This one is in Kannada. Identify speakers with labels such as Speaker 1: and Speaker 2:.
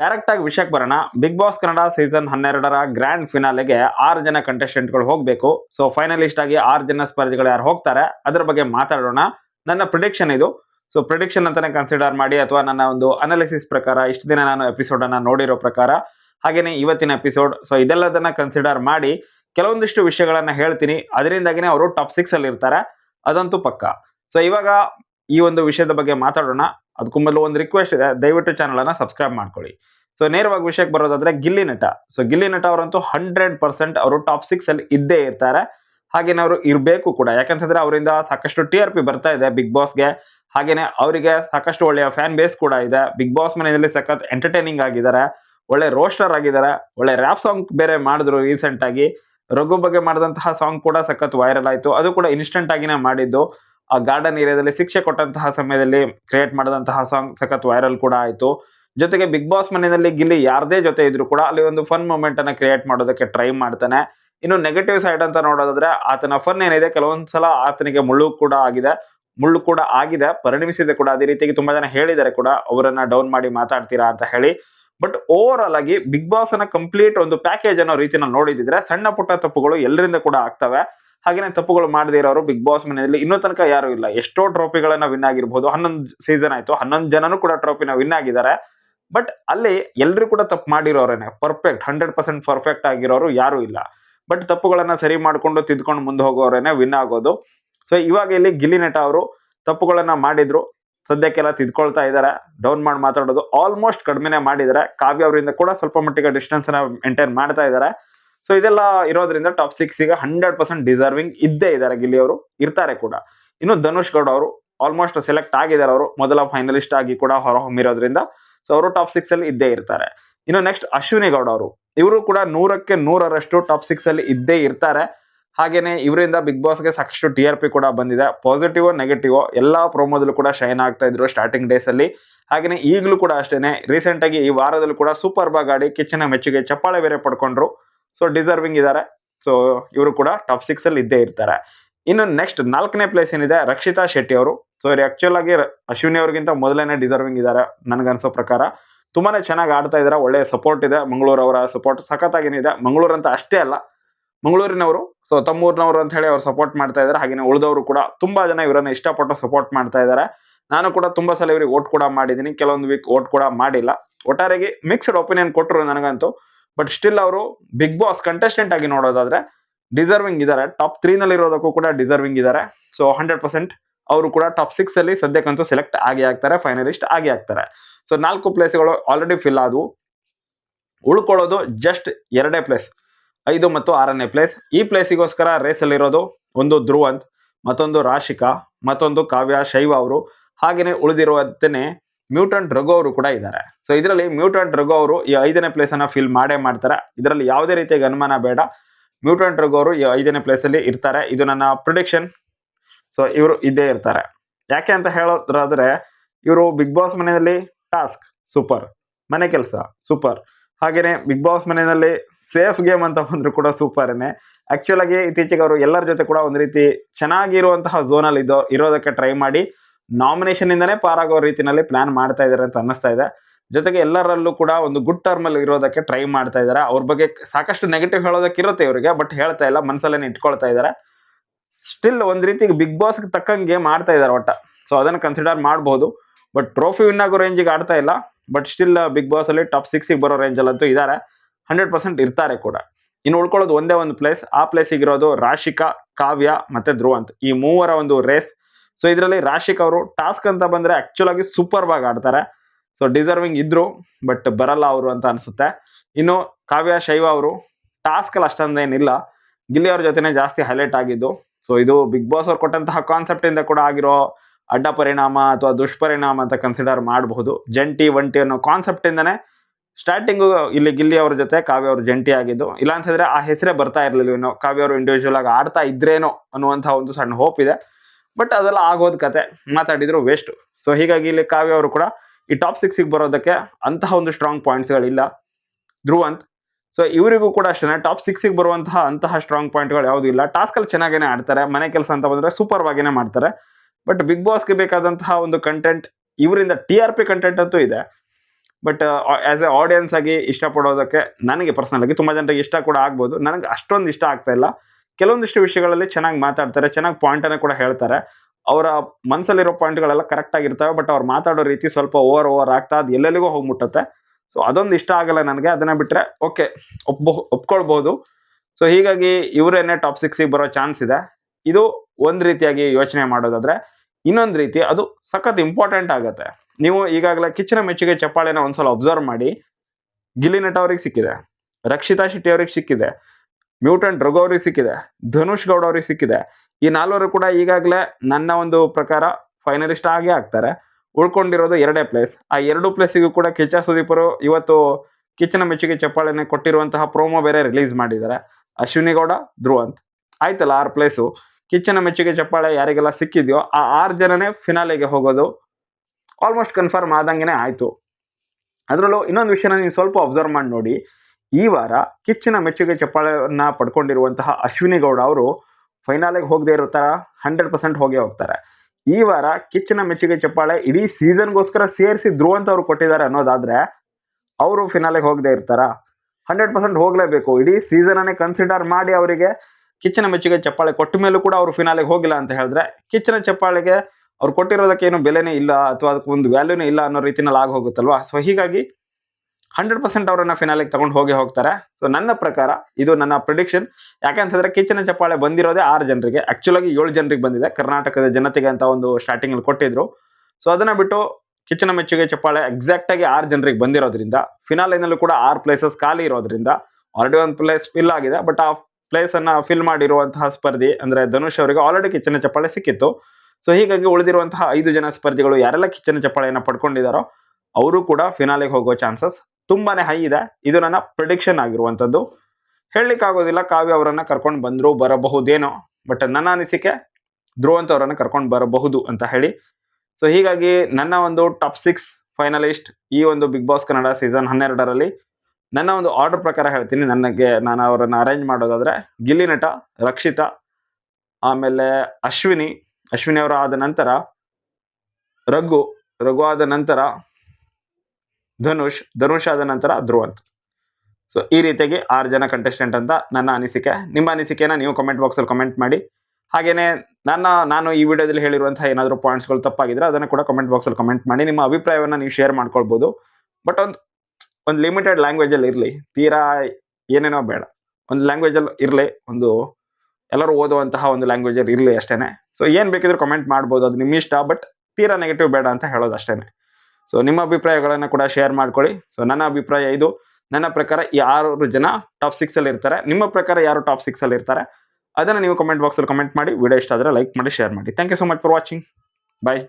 Speaker 1: ಡೈರೆಕ್ಟ್ ಆಗಿ ವಿಷಯಕ್ಕೆ ಬರೋಣ. ಬಿಗ್ ಬಾಸ್ ಕನ್ನಡ ಸೀಸನ್ ಹನ್ನೆರಡರ ಗ್ರ್ಯಾಂಡ್ ಫಿನಾಲೆಗೆ ಆರು ಜನ ಕಂಟೆಸ್ಟೆಂಟ್ಗಳು ಹೋಗಬೇಕು. ಸೊ ಫೈನಲಿಸ್ಟ್ ಆಗಿ ಆರು ಜನ ಸ್ಪರ್ಧಿಗಳು ಯಾರು ಹೋಗ್ತಾರೆ? ಅದ್ರ ಬಗ್ಗೆ ಮಾತಾಡೋಣ. ನನ್ನ ಪ್ರಿಡಿಕ್ಷನ್ ಇದು. ಸೊ ಪ್ರಿಡಿಕ್ಷನ್ ಅಂತಾನೆ ಕನ್ಸಿಡರ್ ಮಾಡಿ ಅಥವಾ ನನ್ನ ಒಂದು ಅನಾಲಿಸಿಸ್ ಪ್ರಕಾರ ಇಷ್ಟು ದಿನ ನಾನು ಎಪಿಸೋಡ್ ಅನ್ನ ನೋಡಿರೋ ಪ್ರಕಾರ. ಹಾಗೇನೆ ಇವತ್ತಿನ ಎಪಿಸೋಡ್ ಸೊ ಇದೆಲ್ಲದನ್ನ ಕನ್ಸಿಡರ್ ಮಾಡಿ. ಕೆಲವೊಂದಿಷ್ಟು ವಿಷಯಗಳನ್ನು ಹೇಳ್ತೀನಿ. ಅದರಿಂದಾಗಿನೇ ಅವರು ಟಾಪ್ ಸಿಕ್ಸ್ ಅಲ್ಲಿ ಇರ್ತಾರೆ ಅದಂತೂ ಪಕ್ಕ. ಸೊ ಇವಾಗ ಈ ಒಂದು ವಿಷಯದ ಬಗ್ಗೆ ಮಾತಾಡೋಣ. ಅದಕ್ಕೂ ಒಂದು ರಿಕ್ವೆಸ್ಟ್ ಇದೆ. ದಯವಿಟ್ಟು ಚಾನಲ್ ಅನ್ನ ಸಬ್ಸ್ಕ್ರೈಬ್ ಮಾಡ್ಕೊಳ್ಳಿ. ಸೊ ನೇರವಾಗಿ ವಿಷಯಕ್ಕೆ ಬರೋದಾದ್ರೆ ಗಿಲ್ಲಿ ನಟ. ಸೊ ಗಿಲ್ಲಿ ನಟ ಅವರಂತೂ ಹಂಡ್ರೆಡ್ ಪರ್ಸೆಂಟ್ ಅವರು ಟಾಪ್ ಸಿಕ್ಸ್ ಅಲ್ಲಿ ಇದ್ದೇ ಇರ್ತಾರೆ. ಹಾಗೇನೆ ಅವರು ಇರಬೇಕು ಕೂಡ. ಯಾಕಂತಂದ್ರೆ ಅವರಿಂದ ಸಾಕಷ್ಟು ಟಿ ಆರ್ ಪಿ ಬರ್ತಾ ಇದೆ ಬಿಗ್ ಬಾಸ್ಗೆ ಹಾಗೇನೆ ಅವರಿಗೆ ಸಾಕಷ್ಟು ಒಳ್ಳೆಯ ಫ್ಯಾನ್ ಬೇಸ್ ಕೂಡ ಇದೆ. ಬಿಗ್ ಬಾಸ್ ಮನೆಯಲ್ಲಿ ಸಖತ್ ಎಂಟರ್ಟೈನಿಂಗ್ ಆಗಿದ್ದಾರೆ. ಒಳ್ಳೆ ರೋಸ್ಟರ್ ಆಗಿದ್ದಾರೆ. ಒಳ್ಳೆ ರ್ಯಾಪ್ ಸಾಂಗ್ ಬೇರೆ ಮಾಡಿದ್ರು ರೀಸೆಂಟ್ ಆಗಿ. ರಘು ಬಗ್ಗೆ ಮಾಡಿದಂತಹ ಸಾಂಗ್ ಕೂಡ ಸಖತ್ ವೈರಲ್ ಆಯಿತು. ಅದು ಕೂಡ ಇನ್ಸ್ಟೆಂಟ್ ಆಗಿನೇ ಮಾಡಿದ್ದು. ಆ ಗಾರ್ಡನ್ ಏರಿಯಾದಲ್ಲಿ ಶಿಕ್ಷೆ ಕೊಟ್ಟಂತಹ ಸಮಯದಲ್ಲಿ ಕ್ರಿಯೇಟ್ ಮಾಡಿದಂತಹ ಸಾಂಗ್ ಸಖತ್ ವೈರಲ್ ಕೂಡ ಆಯಿತು. ಜೊತೆಗೆ ಬಿಗ್ ಬಾಸ್ ಮನೆಯಲ್ಲಿ ಗಿಲ್ಲಿ ಯಾರದೇ ಜೊತೆ ಇದ್ರು ಕೂಡ ಅಲ್ಲಿ ಒಂದು ಫನ್ ಮೂಮೆಂಟ್ ಅನ್ನ ಕ್ರಿಯೇಟ್ ಮಾಡೋದಕ್ಕೆ ಟ್ರೈ ಮಾಡ್ತಾನೆ. ಇನ್ನು ನೆಗೆಟಿವ್ ಸೈಡ್ ಅಂತ ನೋಡೋದಾದ್ರೆ ಆತನ ಫನ್ ಏನಿದೆ, ಕೆಲವೊಂದ್ಸಲ ಆತನಿಗೆ ಮುಳ್ಳು ಕೂಡ ಆಗಿದೆ. ಮುಳ್ಳು ಕೂಡ ಆಗಿದೆ, ಪರಿಣಮಿಸಿದೆ ಕೂಡ. ಅದೇ ರೀತಿಯಾಗಿ ತುಂಬಾ ಜನ ಹೇಳಿದ್ದಾರೆ ಕೂಡ, ಅವರನ್ನ ಡೌನ್ ಮಾಡಿ ಮಾತಾಡ್ತೀರಾ ಅಂತ ಹೇಳಿ. ಬಟ್ ಓವರ್ ಆಲ್ ಆಗಿ ಬಿಗ್ ಬಾಸ್ ಅನ್ನ ಕಂಪ್ಲೀಟ್ ಒಂದು ಪ್ಯಾಕೇಜ್ ಅನ್ನೋ ರೀತಿನ ನೋಡಿದಿದ್ರೆ ಸಣ್ಣ ಪುಟ್ಟ ತಪ್ಪುಗಳು ಎಲ್ಲರಿಂದ ಕೂಡ ಆಗ್ತವೆ. ಹಾಗೇನೆ ತಪ್ಪುಗಳು ಮಾಡದೇ ಇರೋರು ಬಿಗ್ ಬಾಸ್ ಮನೆಯಲ್ಲಿ ಇನ್ನೂ ತನಕ ಯಾರು ಇಲ್ಲ. ಎಷ್ಟೋ ಟ್ರೋಫಿಗಳನ್ನ ವಿನ್ ಆಗಿರ್ಬೋದು. ಹನ್ನೊಂದು ಸೀಸನ್ ಆಯ್ತು. ಹನ್ನೊಂದು ಜನನು ಕೂಡ ಟ್ರೋಫಿನ ವಿನ್ ಆಗಿದ್ದಾರೆ. ಬಟ್ ಅಲ್ಲಿ ಎಲ್ಲರೂ ಕೂಡ ತಪ್ಪು ಮಾಡಿರೋರೇನೆ. ಪರ್ಫೆಕ್ಟ್ ಹಂಡ್ರೆಡ್ ಪರ್ಸೆಂಟ್ ಪರ್ಫೆಕ್ಟ್ ಆಗಿರೋರು ಯಾರು ಇಲ್ಲ. ಬಟ್ ತಪ್ಪುಗಳನ್ನ ಸರಿ ಮಾಡಿಕೊಂಡು ತಿದ್ಕೊಂಡು ಮುಂದೆ ಹೋಗೋರೇನೆ ವಿನ್ ಆಗೋದು. ಸೊ ಇವಾಗ ಇಲ್ಲಿ ಗಿಲ್ಲಿ ನಟ ಅವರು ತಪ್ಪುಗಳನ್ನ ಮಾಡಿದ್ರು. ಸದ್ಯಕ್ಕೆಲ್ಲ ತಿದ್ಕೊಳ್ತಾ ಇದ್ದಾರೆ. ಡೌನ್ ಮಾಡಿ ಮಾತಾಡೋದು ಆಲ್ಮೋಸ್ಟ್ ಕಡಿಮೆನೆ ಮಾಡಿದ್ದಾರೆ. ಕಾವ್ಯ ಅವರಿಂದ ಕೂಡ ಸ್ವಲ್ಪ ಮಟ್ಟಿಗೆ ಡಿಸ್ಟೆನ್ಸ್ನ ಮೇಂಟೈನ್ ಮಾಡ್ತಾ ಇದ್ದಾರೆ. ಸೊ ಇದೆಲ್ಲ ಇರೋದ್ರಿಂದ ಟಾಪ್ ಸಿಕ್ಸ್ ಈಗ ಹಂಡ್ರೆಡ್ ಪರ್ಸೆಂಟ್ ಡಿಸರ್ವಿಂಗ್ ಇದ್ದೇ ಇದ್ದಾರೆ ಗಿಲ್ಲಿ ಅವರು. ಇರ್ತಾರೆ ಕೂಡ. ಇನ್ನು ಧನುಷ್ ಗೌಡ ಅವರು ಆಲ್ಮೋಸ್ಟ್ ಸೆಲೆಕ್ಟ್ ಆಗಿದ್ದಾರೆ ಅವರು. ಮೊದಲ ಫೈನಲಿಸ್ಟ್ ಆಗಿ ಕೂಡ ಹೊರಹೊಮ್ಮಿರೋದ್ರಿಂದ. ಸೊ ಅವರು ಟಾಪ್ ಸಿಕ್ಸ್ ಅಲ್ಲಿ ಇದ್ದೇ ಇರ್ತಾರೆ. ಇನ್ನು ನೆಕ್ಸ್ಟ್ ಅಶ್ವಿನಿ ಗೌಡ ಅವರು. ಇವರು ಕೂಡ ನೂರಕ್ಕೆ ನೂರರಷ್ಟು ಟಾಪ್ ಸಿಕ್ಸ್ ಅಲ್ಲಿ ಇದ್ದೇ ಇರ್ತಾರೆ. ಹಾಗೇನೆ ಇವರಿಂದ ಬಿಗ್ ಬಾಸ್ಗೆ ಸಾಕಷ್ಟು ಟಿ ಆರ್ ಪಿ ಕೂಡ ಬಂದಿದೆ. ಪಾಸಿಟಿವ್ ನೆಗೆಟಿವ್ ಎಲ್ಲಾ ಪ್ರೋಮೋದಲ್ಲೂ ಕೂಡ ಶೈನ್ ಆಗ್ತಾ ಇದ್ರು ಸ್ಟಾರ್ಟಿಂಗ್ ಡೇಸ್ ಅಲ್ಲಿ. ಹಾಗೇನೆ ಈಗಲೂ ಕೂಡ ಅಷ್ಟೇನೆ. ರೀಸೆಂಟ್ ಆಗಿ ಈ ವಾರದಲ್ಲೂ ಕೂಡ ಸೂಪರ್ ಬಾಗ್ ಆಡಿ ಕಿಚ್ಚನ ಮೆಚ್ಚುಗೆ ಚಪ್ಪಾಳೆ ಬೇರೆ ಪಡ್ಕೊಂಡ್ರು. ಸೊ ಡಿಸರ್ವಿಂಗ್ ಇದ್ದಾರೆ ಸೊ ಇವರು ಕೂಡ ಟಾಪ್ ಸಿಕ್ಸ್ ಅಲ್ಲಿ ಇದ್ದೇ ಇರ್ತಾರೆ. ಇನ್ನು ನೆಕ್ಸ್ಟ್ ನಾಲ್ಕನೇ ಪ್ಲೇಸ್ ಏನಿದೆ, ರಕ್ಷಿತಾ ಶೆಟ್ಟಿ ಅವರು. ಸೊ ಇವ್ರು ಆಕ್ಚುಲ್ ಆಗಿ ಅಶ್ವಿನಿ ಅವ್ರಿಗಿಂತ ಮೊದಲನೇ ಡಿಸರ್ವಿಂಗ್ ಇದ್ದಾರೆ ನನಗನ್ಸೋ ಪ್ರಕಾರ. ತುಂಬಾನೇ ಚೆನ್ನಾಗಿ ಆಡ್ತಾ ಇದ್ದಾರೆ ಒಳ್ಳೆ ಸಪೋರ್ಟ್ ಇದೆ. ಮಂಗಳೂರು ಅವರ ಸಪೋರ್ಟ್ ಸಖತ್ತಾಗೇನಿದೆ ಮಂಗಳೂರು ಅಂತ ಅಷ್ಟೇ ಅಲ್ಲ, ಮಂಗಳೂರಿನವರು. ಸೊ ತಮ್ಮೂರಿನವರು ಅಂತ ಹೇಳಿ ಅವ್ರು ಸಪೋರ್ಟ್ ಮಾಡ್ತಾ ಇದ್ದಾರೆ ಹಾಗೆ ಉಳಿದವರು ಕೂಡ ತುಂಬಾ ಜನ ಇವರನ್ನ ಇಷ್ಟಪಟ್ಟು ಸಪೋರ್ಟ್ ಮಾಡ್ತಾ ಇದ್ದಾರೆ ನಾನು ಕೂಡ ತುಂಬಾ ಸಲ ಇವ್ರಿಗೆ ಓಟ್ ಕೂಡ ಮಾಡಿದ್ದೀನಿ. ಕೆಲವೊಂದು ವೀಕ್ ಓಟ್ ಕೂಡ ಮಾಡಿಲ್ಲ. ಒಟ್ಟಾರೆಗೆ ಮಿಕ್ಸ್ಡ್ ಒಪಿನಿಯನ್ ಕೊಟ್ಟರು ನನಗಂತೂ. ಬಟ್ ಸ್ಟಿಲ್ ಅವರು ಬಿಗ್ ಬಾಸ್ ಕಂಟೆಸ್ಟೆಂಟ್ ಆಗಿ ನೋಡೋದಾದ್ರೆ ಡಿಸರ್ವಿಂಗ್ ಇದ್ದಾರೆ ಟಾಪ್ ತ್ರೀನಲ್ಲಿ ಇರೋದಕ್ಕೂ ಕೂಡ ಡಿಸರ್ವಿಂಗ್ ಇದ್ದಾರೆ ಸೊ ಹಂಡ್ರೆಡ್ ಪರ್ಸೆಂಟ್ ಅವರು ಕೂಡ ಟಾಪ್ ಸಿಕ್ಸ್ ಅಲ್ಲಿ ಸದ್ಯಕ್ಕಂತೂ ಸೆಲೆಕ್ಟ್ ಆಗಿ ಆಗ್ತಾರೆ ಫೈನಲಿಸ್ಟ್ ಆಗಿ ಆಗ್ತಾರೆ ಸೊ ನಾಲ್ಕು ಪ್ಲೇಸ್ಗಳು ಆಲ್ರೆಡಿ ಫಿಲ್ ಆದವು. ಉಳ್ಕೊಳ್ಳೋದು ಜಸ್ಟ್ ಎರಡೇ ಪ್ಲೇಸ್ ಐದು ಮತ್ತು ಆರನೇ ಪ್ಲೇಸ್ ಈ ಪ್ಲೇಸಿಗೋಸ್ಕರ ರೇಸಲ್ಲಿರೋದು ಒಂದು ಧ್ರುವಂತ್, ಮತ್ತೊಂದು ರಾಶಿಕಾ, ಮತ್ತೊಂದು ಕಾವ್ಯ, ಶೈವ ಅವರು ಹಾಗೆಯೇ ಉಳಿದಿರುವಂತೆಯೇ ಮ್ಯೂಟಂಟ್ ರಘು ಅವರು ಕೂಡ ಇದ್ದಾರೆ ಸೊ ಇದರಲ್ಲಿ ಮ್ಯೂಟಂಟ್ ರಘು ಅವರು ಈ ಐದನೇ ಪ್ಲೇಸನ್ನು ಫಿಲ್ ಮಾಡೇ ಮಾಡ್ತಾರೆ. ಇದರಲ್ಲಿ ಯಾವುದೇ ರೀತಿಯ ಅನುಮಾನ ಬೇಡ. ಮ್ಯೂಟಂಟ್ ರಘು ಅವರು ಈ ಐದನೇ ಪ್ಲೇಸಲ್ಲಿ ಇರ್ತಾರೆ. ಇದು ನನ್ನ ಪ್ರಿಡಿಕ್ಷನ್ ಸೊ ಇವರು ಇದ್ದೇ ಇರ್ತಾರೆ. ಯಾಕೆ ಅಂತ ಹೇಳೋದ್ರಾದರೆ ಇವರು ಬಿಗ್ ಬಾಸ್ ಮನೆಯಲ್ಲಿ ಟಾಸ್ಕ್ ಸೂಪರ್ ಮನೆ ಕೆಲಸ ಸೂಪರ್ ಹಾಗೆಯೇ ಬಿಗ್ ಬಾಸ್ ಮನೆಯಲ್ಲಿ ಸೇಫ್ ಗೇಮ್ ಅಂತ ಬಂದರೂ ಕೂಡ ಸೂಪರ್ನೇ ಆ್ಯಕ್ಚುಲಾಗಿ ಇತ್ತೀಚೆಗೆ ಅವರು ಎಲ್ಲರ ಜೊತೆ ಕೂಡ ಒಂದು ರೀತಿ ಚೆನ್ನಾಗಿರುವಂತಹ ಝೋನಲ್ಲಿ ಇದ್ದೋ ಇರೋದಕ್ಕೆ ಟ್ರೈ ಮಾಡಿ. ನಾಮಿನೇಷನ್ ಇಂದನೇ ಪಾರಾಗೋ ರೀತಿಯಲ್ಲಿ ಪ್ಲಾನ್ ಮಾಡ್ತಾ ಇದ್ದಾರೆ ಅಂತ ಅನ್ನಿಸ್ತಾ ಇದೆ. ಜೊತೆಗೆ ಎಲ್ಲರಲ್ಲೂ ಕೂಡ ಒಂದು ಗುಡ್ ಟರ್ಮ್ ಅಲ್ಲಿ ಇರೋದಕ್ಕೆ ಟ್ರೈ ಮಾಡ್ತಾ ಇದ್ದಾರೆ ಅವ್ರ ಬಗ್ಗೆ ಸಾಕಷ್ಟು ನೆಗೆಟಿವ್ ಹೇಳೋದಕ್ಕೆ ಇರುತ್ತೆ ಇವರಿಗೆ ಬಟ್ ಹೇಳ್ತಾ ಇಲ್ಲ ಮನಸ್ಸಲ್ಲೇ ಇಟ್ಕೊಳ್ತಾ ಇದ್ದಾರೆ ಸ್ಟಿಲ್ ಒಂದು ರೀತಿ ಬಿಗ್ ಬಾಸ್ ತಕ್ಕಂಗೆ ಮಾಡ್ತಾ ಇದ್ದಾರೆ ಒಟ್ಟ. ಸೊ ಅದನ್ನ ಕನ್ಸಿಡರ್ ಮಾಡಬಹುದು ಬಟ್ ಟ್ರೋಫಿ ವಿನ್ ಆಗೋ ರೇಂಜಿಗೆ ಆಡ್ತಾ ಇಲ್ಲ. ಬಟ್ ಸ್ಟಿಲ್ ಬಿಗ್ ಬಾಸ್ ಅಲ್ಲಿ ಟಾಪ್ ಸಿಕ್ಸಿಗೆ ಬರೋ ರೇಂಜಲ್ಲಂತೂ ಇದ್ದಾರೆ ಹಂಡ್ರೆಡ್ ಪರ್ಸೆಂಟ್ ಇರ್ತಾರೆ ಕೂಡ. ಇನ್ನು ಉಳ್ಕೊಳ್ಳೋದು ಒಂದೇ ಒಂದು ಪ್ಲೇಸ್ ಆ ಪ್ಲೇಸಿಗೆ ಇರೋದು ರಾಶಿಕಾ, ಕಾವ್ಯ ಮತ್ತೆ ಧ್ರುವಂತ್. ಈ ಮೂವರ ಒಂದು ರೇಸ್ ಸೊ ಇದರಲ್ಲಿ ರಾಶಿಕ್ ಅವರು ಟಾಸ್ಕ್ ಅಂತ ಬಂದರೆ ಆ್ಯಕ್ಚುಲ್ ಆಗಿ ಸೂಪರ್ ಬಾಗ್ ಆಡ್ತಾರೆ. ಸೊ ಡಿಸರ್ವಿಂಗ್ ಇದ್ರು ಬಟ್ ಬರಲ್ಲ ಅವರು ಅಂತ ಅನಿಸುತ್ತೆ. ಇನ್ನು ಕಾವ್ಯ, ಶೈವ ಅವರು ಟಾಸ್ಕಲ್ಲಿ ಅಷ್ಟೊಂದೇನಿಲ್ಲ. ಗಿಲ್ಲಿ ಅವ್ರ ಜೊತೆನೇ ಜಾಸ್ತಿ ಹೈಲೈಟ್ ಆಗಿದ್ದು. ಸೊ ಇದು ಬಿಗ್ ಬಾಸ್ ಅವ್ರು ಕೊಟ್ಟಂತಹ ಕಾನ್ಸೆಪ್ಟಿಂದ ಕೂಡ ಆಗಿರೋ ಅಡ್ಡ ಪರಿಣಾಮ ಅಥವಾ ದುಷ್ಪರಿಣಾಮ ಅಂತ ಕನ್ಸಿಡರ್ ಮಾಡಬಹುದು. ಜಂಟಿ, ಒಂಟಿ ಅನ್ನೋ ಕಾನ್ಸೆಪ್ಟಿಂದನೇ ಸ್ಟಾರ್ಟಿಂಗು ಇಲ್ಲಿ ಗಿಲ್ಲಿ ಅವ್ರ ಜೊತೆ ಕಾವ್ಯ ಅವರು ಜಂಟಿ ಆಗಿದ್ದು. ಇಲ್ಲ ಅಂತಂದ್ರೆ ಆ ಹೆಸರೇ ಬರ್ತಾ ಇರಲಿಲ್ಲ. ಇನ್ನು ಕಾವ್ಯ ಅವರು ಇಂಡಿವಿಜುವಲ್ ಆಗಿ ಆಡ್ತಾ ಇದ್ರೇನೋ ಅನ್ನುವಂಥ ಒಂದು ಸಣ್ಣ ಹೋಪ್ ಇದೆ. ಬಟ್ ಅದೆಲ್ಲ ಆಗೋದ್ ಕತೆ. ಮಾತಾಡಿದ್ರು ವೇಸ್ಟ್ ಸೊ ಹೀಗಾಗಿ ಇಲ್ಲಿ ಕಾವ್ಯ ಅವರು ಕೂಡ ಈ ಟಾಪ್ ಸಿಕ್ಸಿಗೆ ಬರೋದಕ್ಕೆ ಅಂತಹ ಒಂದು ಸ್ಟ್ರಾಂಗ್ ಪಾಯಿಂಟ್ಸ್ಗಳಿಲ್ಲ ಧ್ರುವಂತ್. ಸೊ ಇವರಿಗೂ ಕೂಡ ಅಷ್ಟೇ ಟಾಪ್ ಸಿಕ್ಸಿಗೆ ಬರುವಂತಹ ಅಂತಹ ಸ್ಟ್ರಾಂಗ್ ಪಾಯಿಂಟ್ಗಳು ಯಾವುದೂ ಇಲ್ಲ. ಟಾಸ್ಕಲ್ಲಿ ಚೆನ್ನಾಗೇನೆ ಆಡ್ತಾರೆ, ಮನೆ ಕೆಲಸ ಅಂತ ಬಂದರೆ ಸೂಪರ್ ವಾಗಿನೇ ಮಾಡ್ತಾರೆ. ಬಟ್ ಬಿಗ್ ಬಾಸ್ಗೆ ಬೇಕಾದಂತಹ ಒಂದು ಕಂಟೆಂಟ್ ಇವರಿಂದ ಟಿ ಆರ್ ಪಿ ಕಂಟೆಂಟ್ ಅಂತೂ ಇದೆ. ಬಟ್ ಆಸ್ ಎ ಆಡಿಯನ್ಸ್ ಆಗಿ ಇಷ್ಟಪಡೋದಕ್ಕೆ ನನಗೆ ಪರ್ಸನಲ್ ಆಗಿ ತುಂಬ ಜನರಿಗೆ ಇಷ್ಟ ಕೂಡ ಆಗ್ಬೋದು. ನನಗೆ ಅಷ್ಟೊಂದು ಇಷ್ಟ ಆಗ್ತಾ ಇಲ್ಲ. ಕೆಲವೊಂದಿಷ್ಟು ವಿಷಯಗಳಲ್ಲಿ ಚೆನ್ನಾಗಿ ಮಾತಾಡ್ತಾರೆ, ಚೆನ್ನಾಗಿ ಪಾಯಿಂಟನ್ನು ಕೂಡ ಹೇಳ್ತಾರೆ. ಅವರ ಮನಸ್ಸಲ್ಲಿರೋ ಪಾಯಿಂಟ್ಗಳೆಲ್ಲ ಕರೆಕ್ಟ್ ಆಗಿರ್ತವೆ ಬಟ್ ಅವ್ರು ಮಾತಾಡೋ ರೀತಿ ಸ್ವಲ್ಪ ಓವರ್ ಓವರ್ ಆಗ್ತಾ ಅದು ಎಲ್ಲೆಲ್ಲಿಗೂ ಹೋಗ್ಬಿಟ್ಟುತ್ತೆ ಸೊ ಅದೊಂದು ಇಷ್ಟ ಆಗಲ್ಲ ನನಗೆ, ಅದನ್ನ ಬಿಟ್ಟರೆ ಓಕೆ ಒಪ್ಬೋ, ಒಪ್ಕೊಳ್ಬೋದು. ಸೊ ಹೀಗಾಗಿ ಇವರೇನೆ ಟಾಪ್ ಸಿಕ್ಸಿಗೆ ಬರೋ ಚಾನ್ಸ್ ಇದೆ. ಇದು ಒಂದು ರೀತಿಯಾಗಿ ಯೋಚನೆ ಮಾಡೋದಾದ್ರೆ, ಇನ್ನೊಂದು ರೀತಿ ಅದು ಸಖತ್ ಇಂಪಾರ್ಟೆಂಟ್ ಆಗುತ್ತೆ. ನೀವು ಈಗಾಗಲೇ ಕಿಚ್ಚನ ಮೆಚ್ಚುಗೆ ಚಪ್ಪಾಳೆನ ಒಂದ್ಸಲ ಅಬ್ಸರ್ವ್ ಮಾಡಿ, ಗಿಲ್ಲಿ ಅವ್ರಿಗೆ ಸಿಕ್ಕಿದೆ, ರಕ್ಷಿತಾ ಶೆಟ್ಟಿ ಅವ್ರಿಗೆ ಸಿಕ್ಕಿದೆ ಮ್ಯೂಟೆಂಟ್ ರಘು ಅವ್ರಿಗೆ ಸಿಕ್ಕಿದೆ, ಧನುಷ್ ಗೌಡ ಅವ್ರಿಗೆ ಸಿಕ್ಕಿದೆ. ಈ ನಾಲ್ವರು ಕೂಡ ಈಗಾಗಲೇ ನನ್ನ ಒಂದು ಪ್ರಕಾರ ಫೈನಲಿಸ್ಟ್ ಆಗೇ ಆಗ್ತಾರೆ. ಉಳ್ಕೊಂಡಿರೋದು ಎರಡೇ ಪ್ಲೇಸ್ ಆ ಎರಡು ಪ್ಲೇಸಿಗೂ ಕೂಡ ಕಿಚ್ಚ ಸುದೀಪರು ಇವತ್ತು ಕಿಚ್ಚನ ಮೆಚ್ಚುಗೆ ಚಪ್ಪಾಳೆನೆ ಕೊಟ್ಟಿರುವಂತಹ ಪ್ರೋಮೋ ಬೇರೆ ರಿಲೀಸ್ ಮಾಡಿದ್ದಾರೆ. ಅಶ್ವಿನಿ ಗೌಡ, ಧ್ರುವಂತ್. ಆಯ್ತಲ್ಲ, ಆರು ಪ್ಲೇಸು ಕಿಚ್ಚನ ಮೆಚ್ಚುಗೆ ಚಪ್ಪಾಳೆ ಯಾರಿಗೆಲ್ಲ ಸಿಕ್ಕಿದೆಯೋ ಆ ಆರು ಜನನೇ ಫಿನಾಲೆಗೆ ಹೋಗೋದು ಆಲ್ಮೋಸ್ಟ್ ಕನ್ಫರ್ಮ್ ಆದಂಗೆ ಆಯಿತು. ಅದರಲ್ಲೂ ಇನ್ನೊಂದು ವಿಷಯನ ನೀವು ಸ್ವಲ್ಪ ಅಬ್ಸರ್ವ್ ಮಾಡಿ ನೋಡಿ. ಈ ವಾರ ಕಿಚ್ಚಿನ ಮೆಚ್ಚುಗೆ ಚಪ್ಪಾಳೆಯನ್ನು ಪಡ್ಕೊಂಡಿರುವಂತಹ ಅಶ್ವಿನಿ ಗೌಡ ಅವರು ಫೈನಾಲಿಗೆ ಹೋಗದೆ ಇರೋ ಹಂಡ್ರೆಡ್ ಪರ್ಸೆಂಟ್ ಹೋಗೇ ಹೋಗ್ತಾರೆ. ಈ ವಾರ ಕಿಚ್ಚಿನ ಮೆಚ್ಚುಗೆ ಚಪ್ಪಾಳೆ ಇಡೀ ಸೀಸನ್ಗೋಸ್ಕರ ಸೇರಿಸಿ ಧ್ರುವಂತ ಅವ್ರು ಕೊಟ್ಟಿದ್ದಾರೆ ಅನ್ನೋದಾದ್ರೆ ಅವರು ಫಿನಾಲೆಗೆ ಹೋಗದೆ ಇರ್ತಾರ? ಹಂಡ್ರೆಡ್ ಪರ್ಸೆಂಟ್ ಹೋಗಲೇಬೇಕು. ಇಡೀ ಸೀಸನನ್ನೇ ಕನ್ಸಿಡರ್ ಮಾಡಿ ಅವರಿಗೆ ಕಿಚ್ಚಿನ ಮೆಚ್ಚುಗೆ ಚಪ್ಪಾಳೆ ಕೊಟ್ಟ ಮೇಲೂ ಕೂಡ ಅವರು ಫಿನಾಲೆಗೆ ಹೋಗಿಲ್ಲ ಅಂತ ಹೇಳಿದ್ರೆ ಕಿಚ್ಚಿನ ಚಪ್ಪಾಳೆಗೆ ಅವ್ರು ಕೊಟ್ಟಿರೋದಕ್ಕೆ ಏನು ಬೆಲೆನೇ ಇಲ್ಲ ಅಥವಾ ಅದಕ್ಕೆ ಒಂದು ವ್ಯಾಲ್ಯೂನೇ ಇಲ್ಲ ಅನ್ನೋ ರೀತಿನಲ್ಲಿ ಆಗೋಗುತ್ತಲ್ವಾ ಸೊ ಹೀಗಾಗಿ ಹಂಡ್ರೆಡ್ ಪರ್ಸೆಂಟ್ ಅವರನ್ನ ಫಿನಾಲಿಗೆ ತಗೊಂಡು ಹೋಗಿ ಹೋಗ್ತಾರೆ. ಸೊ ನನ್ನ ಪ್ರಕಾರ ಇದು ನನ್ನ ಪ್ರಿಡಿಕ್ಷನ್ ಯಾಕಂತಂದ್ರೆ ಕಿಚ್ಚನ ಚಪ್ಪಾಳೆ ಬಂದಿರೋದೇ ಆರು ಜನರಿಗೆ. ಆಕ್ಚುಲಾಗಿ ಏಳು ಜನರಿಗೆ ಬಂದಿದೆ. ಕರ್ನಾಟಕದ ಜನತೆಗೆ ಅಂತ ಒಂದು ಸ್ಟಾರ್ಟಿಂಗ್ ಅಲ್ಲಿ ಕೊಟ್ಟಿದ್ರು. ಸೊ ಅದನ್ನ ಬಿಟ್ಟು ಕಿಚ್ಚನ ಮೆಚ್ಚುಗೆ ಚಪ್ಪಾಳೆ ಎಕ್ಸಾಕ್ಟ್ ಆಗಿ ಆರು ಜನರಿಗೆ ಬಂದಿರೋದ್ರಿಂದ ಫಿನಾಲಿನಲ್ಲೂ ಕೂಡ ಆರು ಪ್ಲೇಸಸ್ ಖಾಲಿ ಇರೋದ್ರಿಂದ ಆಲ್ರೆಡಿ ಒಂದು ಪ್ಲೇಸ್ ಫಿಲ್ ಆಗಿದೆ. ಬಟ್ ಆ ಪ್ಲೇಸ್ ಅನ್ನ ಫಿಲ್ ಮಾಡಿರುವಂತಹ ಸ್ಪರ್ಧಿ ಅಂದ್ರೆ ಧನುಷ್ ಅವರಿಗೆ ಆಲ್ರೆಡಿ ಕಿಚನ ಚಪ್ಪಾಳೆ ಸಿಕ್ಕಿತ್ತು. ಸೊ ಹೀಗಾಗಿ ಉಳಿದಿರುವಂತಹ ಐದು ಜನ ಸ್ಪರ್ಧಿಗಳು ಯಾರೆಲ್ಲ ಕಿಚನ ಚಪ್ಪಾಳೆಯನ್ನು ಪಡ್ಕೊಂಡಿದಾರೋ, ಅವರು ಕೂಡ ಫಿನಾಲಿಗೆ ಹೋಗೋ ಚಾನ್ಸಸ್ ತುಂಬಾನೇ ಹೈ ಇದೆ. ಇದು ನನ್ನ ಪ್ರಿಡಿಕ್ಷನ್ ಆಗಿರುವಂಥದ್ದು ಹೇಳಲಿಕ್ಕಾಗೋದಿಲ್ಲ ಕಾವ್ಯ ಅವರನ್ನ ಕರ್ಕೊಂಡು ಬಂದ್ರು ಬರಬಹುದೇನೋ ಬಟ್ ನನ್ನ ಅನಿಸಿಕೆ ಧ್ರುವಂತ ಅವರನ್ನ ಕರ್ಕೊಂಡು ಬರಬಹುದು ಅಂತ ಹೇಳಿ. ಸೊ ಹೀಗಾಗಿ ನನ್ನ ಒಂದು ಟಾಪ್ ಸಿಕ್ಸ್ ಫೈನಲಿಸ್ಟ್ ಈ ಒಂದು ಬಿಗ್ ಬಾಸ್ ಕನ್ನಡ ಸೀಸನ್ ಹನ್ನೆರಡರಲ್ಲಿ ನನ್ನ ಒಂದು ಆರ್ಡರ್ ಪ್ರಕಾರ ಹೇಳ್ತೀನಿ. ನನಗೆ ನಾನು ಅವರನ್ನು ಅರೇಂಜ್ ಮಾಡೋದಾದ್ರೆ ಗಿಲ್ಲಿ ನಟ, ರಕ್ಷಿತಾ, ಆಮೇಲೆ ಅಶ್ವಿನಿ ಅಶ್ವಿನಿ ಅವರು ಆದ ನಂತರ ರಘು ರಘು ಆದ ನಂತರ ಧನುಷ್ ಧನುಷ್ ಆದ ನಂತರ ಧ್ರುವಂತ್. ಸೊ ಈ ರೀತಿಯಾಗಿ ಆರು ಜನ ಕಂಟೆಸ್ಟೆಂಟ್ ಅಂತ ನನ್ನ ಅನಿಸಿಕೆ. ನಿಮ್ಮ ಅನಿಸಿಕೆನ ನೀವು ಕಮೆಂಟ್ ಬಾಕ್ಸಲ್ಲಿ ಕಮೆಂಟ್ ಮಾಡಿ. ಹಾಗೆಯೇ ನನ್ನ, ನಾನು ಈ ವಿಡಿಯೋದಲ್ಲಿ ಹೇಳಿರುವಂತಹ ಏನಾದರೂ ಪಾಯಿಂಟ್ಸ್ಗಳು ತಪ್ಪಾಗಿದ್ರೆ ಅದನ್ನು ಕೂಡ ಕಮೆಂಟ್ ಬಾಕ್ಸಲ್ಲಿ ಕಮೆಂಟ್ ಮಾಡಿ. ನಿಮ್ಮ ಅಭಿಪ್ರಾಯವನ್ನು ನೀವು ಶೇರ್ ಮಾಡ್ಕೊಳ್ಬೋದು. ಬಟ್ ಒಂದು ಒಂದು ಲಿಮಿಟೆಡ್ ಲ್ಯಾಂಗ್ವೇಜಲ್ಲಿ ಇರಲಿ. ತೀರಾ ಏನೇನೋ ಬೇಡ. ಒಂದು ಲ್ಯಾಂಗ್ವೇಜಲ್ಲಿ ಇರಲಿ. ಒಂದು ಎಲ್ಲರೂ ಓದುವಂತಹ ಒಂದು ಲ್ಯಾಂಗ್ವೇಜಲ್ಲಿ ಇರಲಿ ಅಷ್ಟೇ ಸೊ ಏನು ಬೇಕಿದ್ರೂ ಕಮೆಂಟ್ ಮಾಡ್ಬೋದು. ಅದು ನಿಮ್ಮ ಇಷ್ಟ ಬಟ್ ತೀರಾ ನೆಗೆಟಿವ್ ಬೇಡ ಅಂತ ಹೇಳೋದು ಅಷ್ಟೇ ಸೊ ನಿಮ್ಮ ಅಭಿಪ್ರಾಯಗಳನ್ನು ಕೂಡ ಶೇರ್ ಮಾಡ್ಕೊಳ್ಳಿ. ಸೊ ನನ್ನ ಅಭಿಪ್ರಾಯ ಇದು. ನನ್ನ ಪ್ರಕಾರ ಯಾರು ಜನ ಟಾಪ್ ಸಿಕ್ಸಲ್ಲಿ ಇರ್ತಾರೆ. ನಿಮ್ಮ ಪ್ರಕಾರ ಯಾರು ಟಾಪ್ ಸಿಕ್ಸಲ್ಲಿ ಇರ್ತಾರೆ? ಅದನ್ನು ನೀವು ಕಮೆಂಟ್ ಬಾಕ್ಸಲ್ಲಿ ಕಮೆಂಟ್ ಮಾಡಿ. ವಿಡಿಯೋ ಇಷ್ಟ ಆದರೆ ಲೈಕ್ ಮಾಡಿ ಶೇರ್ ಮಾಡಿ. Thank you so much for watching bye